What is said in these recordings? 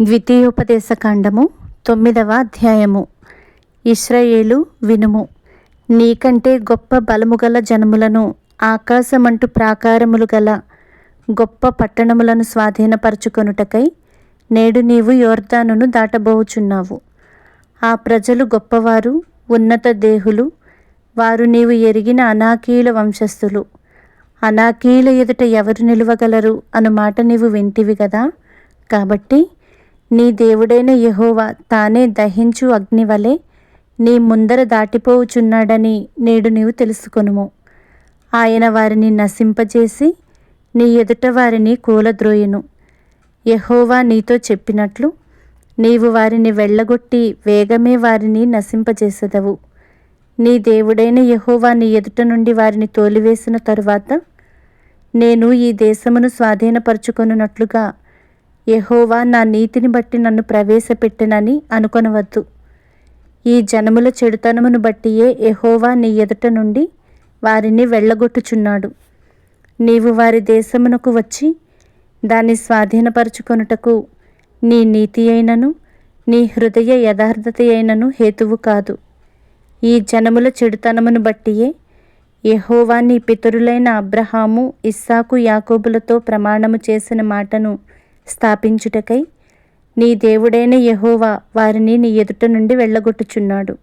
ద్వితీయోపదేశకాండము తొమ్మిదవ అధ్యాయము. ఇస్రాయేలు వినుము. నీకంటే గొప్ప బలము గల జనములను ఆకాశమంటు ప్రాకారములు గల గొప్ప పట్టణములను స్వాధీనపరచుకొనుటకై నేడు నీవు యోర్దానును దాటబోచున్నావు. ఆ ప్రజలు గొప్పవారు ఉన్నత దేహులు వారు నీవు ఎరిగిన అనాకీల వంశస్థులు. అనాకీల ఎదుట ఎవరు నిలువగలరు అను మాట నీవు వింటివి కదా కాబట్టి నీ దేవుడైన యహోవా తానే దహించు అగ్ని వలె నీ ముందర దాటిపోవుచున్నాడని నేడు నీవు తెలుసుకొనుము. ఆయన వారిని నశింపజేసి నీ ఎదుట వారిని కూలద్రోయును. యహోవా నీతో చెప్పినట్లు నీవు వారిని వెళ్ళగొట్టి వేగమే వారిని నశింపజేసెదవు. నీ దేవుడైన యహోవా నీ ఎదుట నుండి వారిని తోలివేసిన తరువాత నేను ఈ దేశమును స్వాధీనపరచుకొనున్నట్లుగా యహోవా నా నీతిని బట్టి నన్ను ప్రవేశపెట్టెనని అనుకొనవద్దు. ఈ జనముల చెడుతనమును బట్టియే యహోవా నీ ఎదుట నుండి వారిని వెళ్ళగొట్టుచున్నాడు. నీవు వారి దేశమునకు వచ్చి దాన్ని స్వాధీనపరుచుకొనుటకు నీ నీతి అయినను నీ హృదయ యథార్థత అయినను హేతువు కాదు. ఈ జనముల చెడుతనమును బట్టియే యహోవా నీ పితరులైన అబ్రహాము ఇస్సాకు యాకోబులతో ప్రమాణము చేసిన మాటను స్థాపించుటకై నీ దేవుడైన యహోవా వారిని నీ ఎదుట నుండి వెళ్ళగొట్టుచున్నాడు.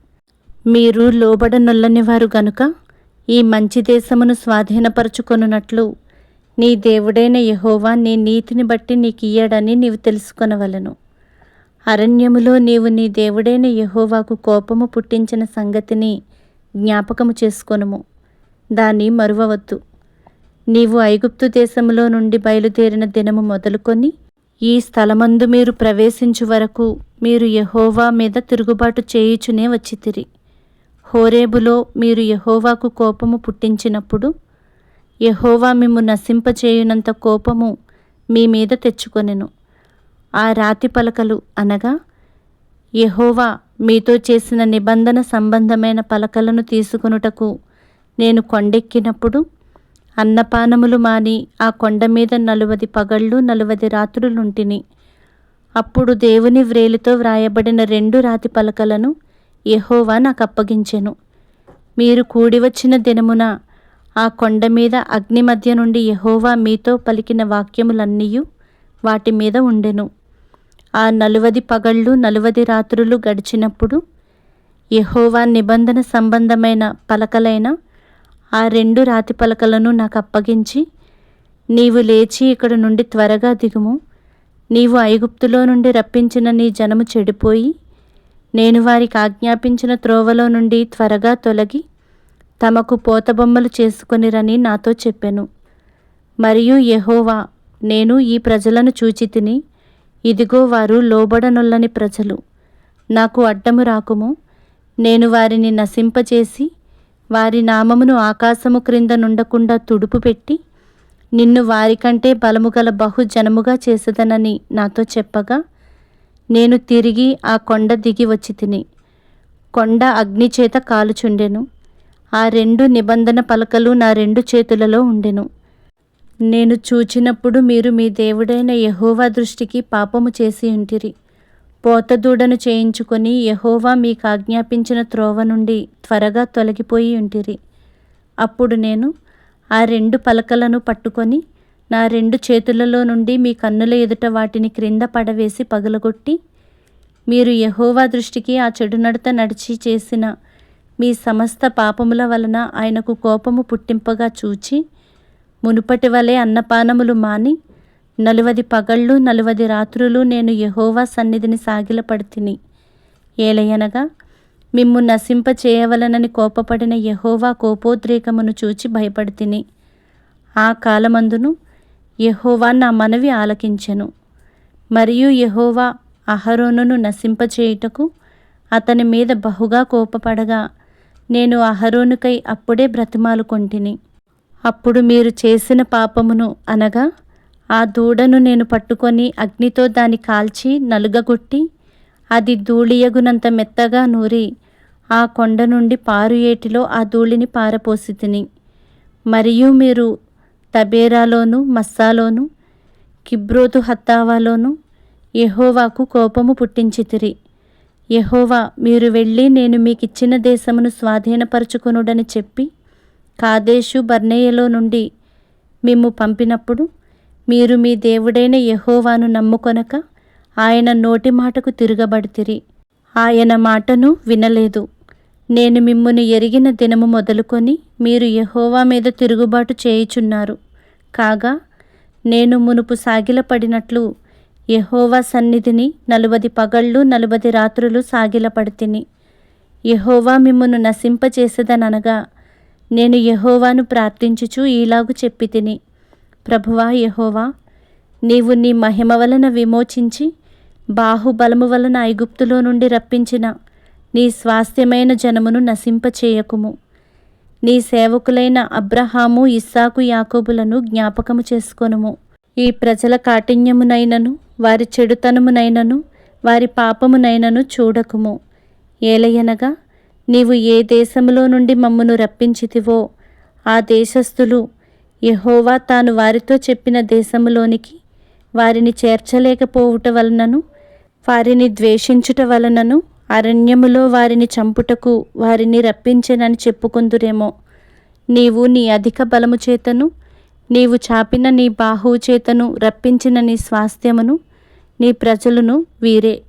మీరు లోబడనొల్లని వారు గనుక ఈ మంచి దేశమును స్వాధీనపరచుకొనున్నట్లు నీ దేవుడైన యహోవా నీ నీతిని బట్టి నీకియ్యడని నీవు తెలుసుకొనవలెను. అరణ్యములో నీవు నీ దేవుడైన యహోవాకు కోపము పుట్టించిన సంగతిని జ్ఞాపకము చేసుకొనుము. దాన్ని మరువవద్దు. నీవు ఐగుప్తు దేశములో నుండి బయలుదేరిన దినము మొదలుకొని ఈ స్థలమందు మీరు ప్రవేశించు వరకు మీరు యహోవా మీద తిరుగుబాటు చేయుచునే వచ్చితిరి. హోరేబులో మీరు యహోవాకు కోపము పుట్టించినప్పుడు యహోవా మిమ్ము నశింపచేయునంత కోపము మీ మీద తెచ్చుకొనెను. ఆ రాతి పలకలు అనగా యహోవా మీతో చేసిన నిబంధన సంబంధమైన పలకలను తీసుకొనుటకు నేను కొండెక్కినప్పుడు అన్నపానములు మాని ఆ కొండ మీద నలువది పగళ్ళు నలువది రాత్రులుంటిని. అప్పుడు దేవుని వ్రేలితో వ్రాయబడిన రెండు రాతి పలకలను యహోవా నాకు అప్పగించెను మీరు కూడి వచ్చిన దినమున ఆ కొండ మీద అగ్ని మధ్య నుండి యహోవా మీతో పలికిన వాక్యములన్నీయు వాటి మీద ఉండెను. ఆ నలువది పగళ్ళు నలువది రాత్రులు గడిచినప్పుడు యహోవా నిబంధన సంబంధమైన పలకలైన ఆ రెండు రాతి పలకలను నాకు అప్పగించి నీవు లేచి ఇక్కడ నుండి త్వరగా దిగుము. నీవు ఐగుప్తులో నుండి రప్పించిన నీ జనము చెడిపోయి నేను వారికి ఆజ్ఞాపించిన త్రోవలో నుండి త్వరగా తొలగి తమకు పోతబొమ్మలు చేసుకొనిరని నాతో చెప్పెను. మరియు యహోవా నేను ఈ ప్రజలను చూచి తిని ఇదిగో వారు లోబడనొల్లని ప్రజలు. నాకు అడ్డము రాకుము. నేను వారిని నశింపచేసి వారి నామమును ఆకాశము క్రింద నుండకుండా తుడుపు పెట్టి నిన్ను వారికంటే బలము గల బహుజనముగా చేసేదనని నాతో చెప్పగా నేను తిరిగి ఆ కొండ దిగి వచ్చి తిని కొండ అగ్ని చేత కాలుచుండెను. ఆ రెండు నిబంధన పలకలు నా రెండు చేతులలో ఉండెను. నేను చూచినప్పుడు మీరు మీ దేవుడైన యహోవా దృష్టికి పాపము చేసి ఉంటిరి. పోతదూడను చేయించుకొని యహోవా మీకు ఆజ్ఞాపించిన త్రోవ నుండి త్వరగా తొలగిపోయి ఉంటిరి. అప్పుడు నేను ఆ రెండు పలకలను పట్టుకొని నా రెండు చేతులలో నుండి మీ కన్నుల ఎదుట వాటిని క్రింద పడవేసి పగలగొట్టి మీరు యహోవా దృష్టికి ఆ చెడు నడత నడిచి చేసిన మీ సమస్త పాపముల వలన ఆయనకు కోపము పుట్టింపగా చూచి మునుపటి వలె అన్నపానములు మాని నలువది పగళ్ళు నలువది రాత్రులు నేను యహోవా సన్నిధిని సాగిలపడితిని. ఏలయనగా మిమ్ము నశింప చేయవలనని కోపపడిన యహోవా కోపోద్రేకమును చూచి భయపడితిని. ఆ కాలమందును యహోవా నా మనవి ఆలకించెను. మరియు యహోవా అహరోనును నశింపచేయుటకు అతని మీద బహుగా కోపపడగా నేను అహరోనుకై అప్పుడే బ్రతిమాలుకొంటిని. అప్పుడు మీరు చేసిన పాపమును అనగా ఆ దూడను నేను పట్టుకొని అగ్నితో దాన్ని కాల్చి నలుగగొట్టి అది ధూళియగునంత మెత్తగా నూరి ఆ కొండ నుండి పారు ఏటిలో ఆ ధూళిని పారపోసి తిని. మరియు మీరు తబేరాలోను మస్సాలోను కిబ్రోతు హత్తావాలోను యహోవాకు కోపము పుట్టించితిరి యహోవా మీరు వెళ్ళి నేను మీకిచ్చిన దేశమును స్వాధీనపరచుకొనుడని చెప్పి కాదేశు బర్నేయలో నుండి మేము పంపినప్పుడు మీరు మీ దేవుడైన యహోవాను నమ్ముకొనక ఆయన నోటి మాటకు తిరగబడితిరి. ఆయన మాటను వినలేదు. నేను మిమ్మును ఎరిగిన దినము మొదలుకొని మీరు యహోవా మీద తిరుగుబాటు చేయుచున్నారు. కాగా నేను మునుపు సాగిలపడినట్లు యహోవా సన్నిధిని నలువది పగళ్ళు నలువది రాత్రులు సాగిలపడితిని. యహోవా మిమ్మును నశింపచేసేదనగా నేను యహోవాను ప్రార్థించుచు ఈలాగు చెప్పి తిని ప్రభువా యహోవా నీవు నీ మహిమ వలన విమోచించి బాహుబలము వలన ఐగుప్తులో నుండి రప్పించిన నీ స్వాస్థ్యమైన జనమును నశింపచేయకుము నీ సేవకులైన అబ్రహాము ఇస్సాకు యాకోబులను జ్ఞాపకము చేసుకొనుము. ఈ ప్రజల కాఠిన్యమునైనను వారి చెడుతనమునైనను వారి పాపమునైనను చూడకుము. ఏలయనగా నీవు ఏ దేశములో నుండి మమ్మను రప్పించితివో ఆ దేశస్థులు యహోవా తాను వారితో చెప్పిన దేశములోనికి వారిని చేర్చలేకపోవుట వలనను వారిని ద్వేషించుట వలనను అరణ్యములో వారిని చంపుటకు వారిని రప్పించెనని చెప్పుకుందురేమో. నీవు నీ అధిక బలము చేతను నీవు చాపిన నీ బాహువు చేతను రప్పించిన నీ స్వాస్థ్యమును నీ ప్రజలను వీరే.